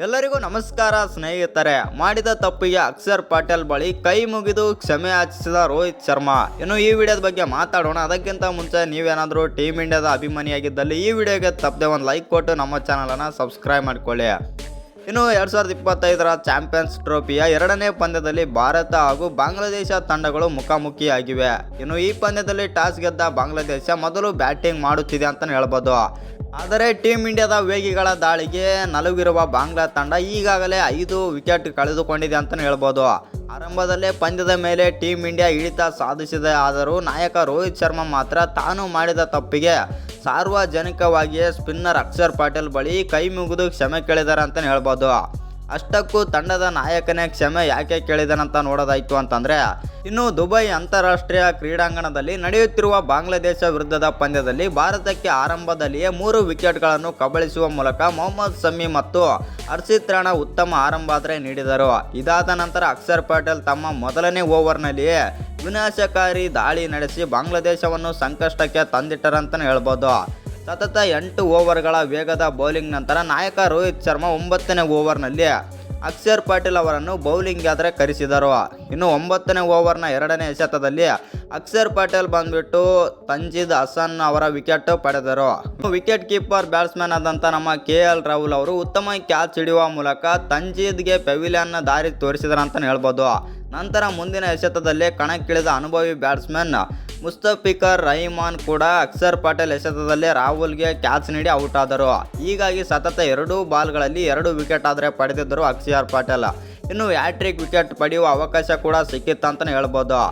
ಎಲ್ಲರಿಗೂ ನಮಸ್ಕಾರ ಸ್ನೇಹಿತರೆ, ಮಾಡಿದ ತಪ್ಪಿಗೆ ಅಕ್ಷರ್ ಪಟೇಲ್ ಬಳಿ ಕೈ ಮುಗಿದು ಕ್ಷಮೆ ಯಾಚಿಸಿದ ರೋಹಿತ್ ಶರ್ಮಾ. ಇನ್ನು ಈ ವಿಡಿಯೋದ ಬಗ್ಗೆ ಮಾತಾಡೋಣ. ಅದಕ್ಕಿಂತ ಮುಂಚೆ ನೀವೇನಾದರೂ ಟೀಮ್ ಇಂಡಿಯಾದ ಅಭಿಮಾನಿಯಾಗಿದ್ದಲ್ಲಿ ಈ ವಿಡಿಯೋಗೆ ತಪ್ಪದೆ ಒಂದು ಲೈಕ್ ಕೊಟ್ಟು ನಮ್ಮ ಚಾನಲನ್ನು ಸಬ್ಸ್ಕ್ರೈಬ್ ಮಾಡಿಕೊಳ್ಳಿ. ಇನ್ನು ಎರಡು ಸಾವಿರದ ಇಪ್ಪತ್ತೈದರ ಚಾಂಪಿಯನ್ಸ್ ಟ್ರೋಫಿಯ ಎರಡನೇ ಪಂದ್ಯದಲ್ಲಿ ಭಾರತ ಹಾಗೂ ಬಾಂಗ್ಲಾದೇಶ ತಂಡಗಳು ಮುಖಾಮುಖಿಯಾಗಿವೆ. ಇನ್ನು ಈ ಪಂದ್ಯದಲ್ಲಿ ಟಾಸ್ ಗೆದ್ದ ಬಾಂಗ್ಲಾದೇಶ ಮೊದಲು ಬ್ಯಾಟಿಂಗ್ ಮಾಡುತ್ತಿದೆ ಅಂತಲೇ ಹೇಳ್ಬೋದು. ಆದರೆ ಟೀಮ್ ಇಂಡಿಯಾದ ವೇಗಿಗಳ ದಾಳಿಗೆ ನಲುಗಿರುವ ಬಾಂಗ್ಲಾ ತಂಡ ಈಗಾಗಲೇ ಐದು ವಿಕೆಟ್ ಕಳೆದುಕೊಂಡಿದೆ ಅಂತಲೇ ಹೇಳ್ಬೋದು. ಆರಂಭದಲ್ಲೇ ಪಂದ್ಯದ ಮೇಲೆ ಟೀಮ್ ಇಂಡಿಯಾ ಇಳಿತ ಸಾಧಿಸಿದೆ. ಆದರೂ ನಾಯಕ ರೋಹಿತ್ ಶರ್ಮಾ ಮಾತ್ರ ತಾನು ಮಾಡಿದ ತಪ್ಪಿಗೆ ಸಾರ್ವಜನಿಕವಾಗಿಯೇ ಸ್ಪಿನ್ನರ್ ಅಕ್ಷರ್ ಪಾಟೀಲ್ ಬಳಿ ಕೈ ಮುಗಿದು ಕ್ಷಮೆ ಕೇಳಿದ್ದಾರೆ ಅಂತಲೇ ಹೇಳ್ಬೋದು. ಅಷ್ಟಕ್ಕೂ ತಂಡದ ನಾಯಕನೇ ಕ್ಷಮೆ ಯಾಕೆ ಕೇಳಿದನಂತ ನೋಡೋದಾಯ್ತು ಅಂತಂದ್ರೆ, ಇನ್ನು ದುಬೈ ಅಂತಾರಾಷ್ಟ್ರೀಯ ಕ್ರೀಡಾಂಗಣದಲ್ಲಿ ನಡೆಯುತ್ತಿರುವ ಬಾಂಗ್ಲಾದೇಶ ವಿರುದ್ಧದ ಪಂದ್ಯದಲ್ಲಿ ಭಾರತಕ್ಕೆ ಆರಂಭದಲ್ಲಿಯೇ ಮೂರು ವಿಕೆಟ್ಗಳನ್ನು ಕಬಳಿಸುವ ಮೂಲಕ ಮೊಹಮ್ಮದ್ ಸಮಿ ಮತ್ತು ಹರ್ಷಿತ್ ರಾಣಾ ಉತ್ತಮ ಆರಂಭಾದ್ರೆ ನೀಡಿದರು. ಇದಾದ ನಂತರ ಅಕ್ಷರ್ ಪಟೇಲ್ ತಮ್ಮ ಮೊದಲನೇ ಓವರ್ನಲ್ಲಿಯೇ ವಿನಾಶಕಾರಿ ದಾಳಿ ನಡೆಸಿ ಬಾಂಗ್ಲಾದೇಶವನ್ನು ಸಂಕಷ್ಟಕ್ಕೆ ತಂದಿಟ್ಟರಂತಲೇ ಹೇಳ್ಬೋದು. ಸತತ ಎಂಟು ಓವರ್ಗಳ ವೇಗದ ಬೌಲಿಂಗ್ ನಂತರ ನಾಯಕ ರೋಹಿತ್ ಶರ್ಮಾ ಒಂಬತ್ತನೇ ಓವರ್ನಲ್ಲಿ. ಅಕ್ಷರ್ ಪಾಟೀಲ್ ಅವರನ್ನು ಬೌಲಿಂಗ್ ಆದರೆ ಕರೆಸಿದರು. ಇನ್ನು ಒಂಬತ್ತನೇ ಓವರ್ನ ಎರಡನೇ ಎಸೆತದಲ್ಲಿ ಅಕ್ಷರ್ ಪಾಟೇಲ್ ಬಂದ್ಬಿಟ್ಟು ತಂಜಿದ್ ಹಸನ್ ಅವರ ವಿಕೆಟ್ ಪಡೆದರು. ವಿಕೆಟ್ ಕೀಪರ್ ಬ್ಯಾಟ್ಸ್ಮನ್ ಆದಂಥ ನಮ್ಮ ಕೆ ಎಲ್ ರಾಹುಲ್ ಅವರು ಉತ್ತಮ ಕ್ಯಾಚ್ ಹಿಡಿಯುವ ಮೂಲಕ ತಂಜೀದ್ಗೆ ಪೆವಿಲಿಯನ್ ದಾರಿ ತೋರಿಸಿದರು ಅಂತಲೇ ಹೇಳ್ಬೋದು. ನಂತರ ಮುಂದಿನ ಎಸೆತದಲ್ಲಿ ಕಣಕ್ಕಿಳಿದ ಅನುಭವಿ ಬ್ಯಾಟ್ಸ್ಮನ್ ಮುಸ್ತಫಿಕರ್ ರಹಿಮಾನ್ ಕೂಡ ಅಕ್ಷರ್ ಪಟೇಲ್ ಎಸೆತದಲ್ಲಿ ರಾಹುಲ್ಗೆ ಕ್ಯಾಚ್ ನೀಡಿ ಔಟ್ ಆದರು ಹೀಗಾಗಿ ಸತತ ಎರಡೂ ಬಾಲ್ಗಳಲ್ಲಿ ಎರಡು ವಿಕೆಟ್ ಆದರೆ ಪಡೆದಿದ್ದರು ಅಕ್ಷರ್ ಪಟೇಲ್. ಇನ್ನು ಹ್ಯಾಟ್ರಿಕ್ ವಿಕೆಟ್ ಪಡೆಯುವ ಅವಕಾಶ ಕೂಡ ಸಿಕ್ಕಿತ್ತು ಅಂತಲೇ ಹೇಳ್ಬೋದು.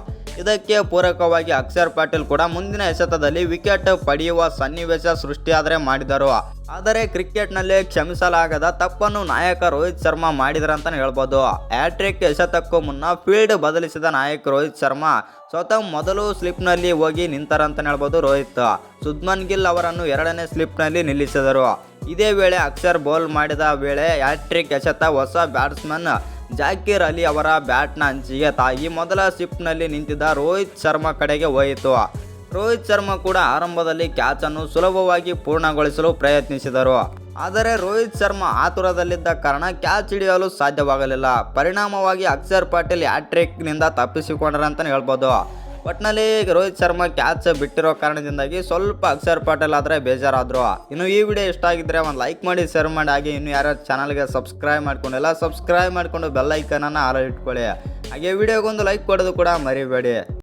ಇದಕ್ಕೆ ಪೂರಕವಾಗಿ ಅಕ್ಷರ್ ಪಾಟೀಲ್ ಕೂಡ ಮುಂದಿನ ಎಸೆತದಲ್ಲಿ ವಿಕೆಟ್ ಪಡೆಯುವ ಸನ್ನಿವೇಶ ಸೃಷ್ಟಿಯಾದರೆ ಮಾಡಿದರು. ಆದರೆ ಕ್ರಿಕೆಟ್ನಲ್ಲಿ ಕ್ಷಮಿಸಲಾಗದ ತಪ್ಪನ್ನು ನಾಯಕ ರೋಹಿತ್ ಶರ್ಮಾ ಮಾಡಿದ್ರಂತಲೇ ಹೇಳ್ಬೋದು. ಹ್ಯಾಟ್ರಿಕ್ ಎಸೆತಕ್ಕೂ ಮುನ್ನ ಫೀಲ್ಡ್ ಬದಲಿಸಿದ ನಾಯಕ ರೋಹಿತ್ ಶರ್ಮಾ ಸ್ವತಃ ಮೊದಲು ಸ್ಲಿಪ್ನಲ್ಲಿ ಹೋಗಿ ನಿಂತರಂತಲೇ ಹೇಳ್ಬೋದು ರೋಹಿತ್. ಸುದ್ಮನ್ ಗಿಲ್ ಅವರನ್ನು ಎರಡನೇ ಸ್ಲಿಪ್ನಲ್ಲಿ ನಿಲ್ಲಿಸಿದರು. ಇದೇ ವೇಳೆ ಅಕ್ಷರ್ ಬೌಲ್ ಮಾಡಿದ ವೇಳೆ ಹ್ಯಾಟ್ರಿಕ್ ಎಸೆತ ಹೊಸ ಬ್ಯಾಟ್ಸ್ಮನ್ ಜಾಕೀರ್ ಅಲಿ ಅವರ ಬ್ಯಾಟ್ನ ಅಂಚಿಗೆ ತಾಗಿ ಮೊದಲ ಶಿಫ್ಟ್ನಲ್ಲಿ ನಿಂತಿದ್ದ ರೋಹಿತ್ ಶರ್ಮಾ ಕಡೆಗೆ ಹೋಯಿತು. ರೋಹಿತ್ ಶರ್ಮಾ ಕೂಡ ಆರಂಭದಲ್ಲಿ ಕ್ಯಾಚನ್ನು ಸುಲಭವಾಗಿ ಪೂರ್ಣಗೊಳಿಸಲು ಪ್ರಯತ್ನಿಸಿದರು. ಆದರೆ ರೋಹಿತ್ ಶರ್ಮಾ ಆತುರದಲ್ಲಿದ್ದ ಕಾರಣ ಕ್ಯಾಚ್ ಹಿಡಿಯಲು ಸಾಧ್ಯವಾಗಲಿಲ್ಲ. ಪರಿಣಾಮವಾಗಿ ಅಕ್ಷರ್ ಪಾಟೀಲ್ ಹ್ಯಾಟ್ರಿಕ್ನಿಂದ ತಪ್ಪಿಸಿಕೊಂಡ್ರಂತಲೇ ಹೇಳ್ಬೋದು. ಒಟ್ಟಿನಲ್ಲಿ ರೋಹಿತ್ ಶರ್ಮಾ ಕ್ಯಾಚ್ ಬಿಟ್ಟಿರೋ ಕಾರಣದಿಂದಾಗಿ ಸ್ವಲ್ಪ ಅಕ್ಷರ್ ಪಟೇಲ್ ಆದರೆ ಬೇಜಾರಾದರು. ಇನ್ನು ಈ ವಿಡಿಯೋ ಇಷ್ಟ ಆಗಿದ್ರೆ ಒಂದು ಲೈಕ್ ಮಾಡಿ, ಶೇರ್ ಮಾಡಿ, ಹಾಗೆ ಇನ್ನು ಯಾರು ಚಾನಲ್ಗೆ ಸಬ್ಸ್ಕ್ರೈಬ್ ಮಾಡ್ಕೊಂಡಿಲ್ಲ, ಸಬ್ಸ್ಕ್ರೈಬ್ ಮಾಡಿಕೊಂಡು ಬೆಲ್ಲೈಕನನ್ನು ಆರ ಇಟ್ಕೊಳ್ಳಿ. ಹಾಗೆ ವಿಡಿಯೋಗೊಂದು ಲೈಕ್ ಕೊಡೋದು ಕೂಡ ಮರಿಬೇಡಿ.